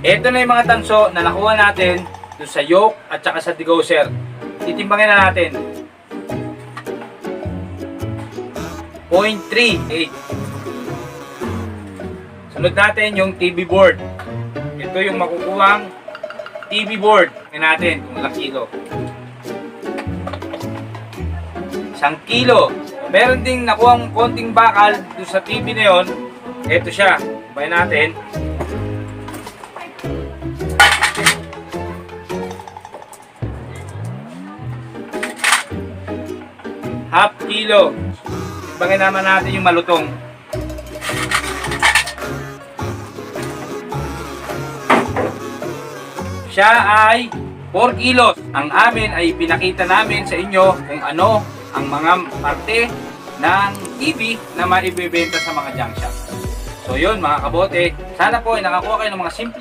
Ito na yung mga tanso na nakuha natin doon sa yoke at saka sa degaucer. Titimbangin na natin. 0.38 Sunod natin yung TV board. Ito yung makukuhang TV board. Tingnan natin kung ilang kilo. Isang kilo. Meron ding nakuhang konting bakal doon sa TV na yon. Ito siya. Bayan natin. Half kilo. Timbangin naman natin yung malutong. Siya ay 4 kilos. Ang amin ay pinakita namin sa inyo kung ano ang mga parte ng TV na maibibenta sa mga junk shop. So yun mga kabote, sana po ay nakakuha kayo ng mga simple